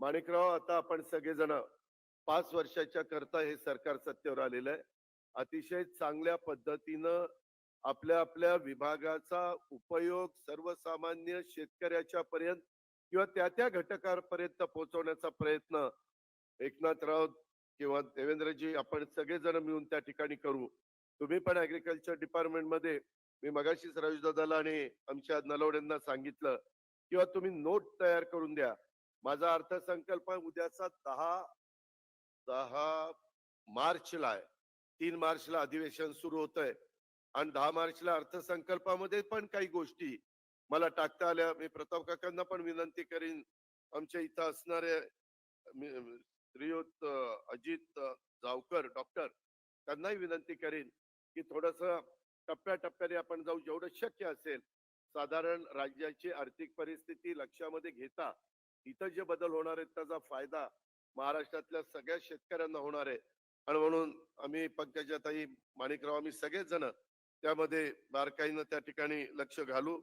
माणिकराव आता आपण सगळेजण पाच वर्षाच्या करता हे सरकार सत्तेवर आलेलं आहे. अतिशय चांगल्या पद्धतीनं आपल्या आपल्या विभागाचा उपयोग सर्वसामान्य शेतकऱ्याच्या पर्यंत किंवा त्या त्या घटकापर्यंत पोहोचवण्याचा प्रयत्न एकनाथराव किंवा देवेंद्रजी आपण सगळेजण मिळून त्या ठिकाणी करू. तुम्ही पण ऍग्रिकल्चर डिपार्टमेंटमध्ये मी मगाशीच दादाला आणि आमच्या नलवड्यांना सांगितलं किंवा तुम्ही नोट तयार करून द्या. माझा अर्थसंकल्प उद्याचा दहा दहा मार्चला आहे. तीन मार्चला अधिवेशन सुरू होत आहे आणि दहा मार्चला अर्थसंकल्पामध्ये पण काही गोष्टी मला टाकता आल्या. मी प्रताप काकांना पण विनंती करीन. आमच्या इथं असणारे श्रीयुत अजित जावकर डॉक्टर त्यांनाही विनंती करीन की थोडस टप्प्याटप्प्याने आपण जाऊ. जेवढं शक्य असेल साधारण राज्याची आर्थिक परिस्थिती लक्षामध्ये घेता इथं जे बदल होणार आहेत त्याचा फायदा महाराष्ट्रातल्या सगळ्या शेतकऱ्यांना होणार आहे. आणि म्हणून आम्ही पंकजाताई माणिकराव आम्ही सगळेच जण त्यामध्ये बारकाईनं त्या ठिकाणी लक्ष घालू.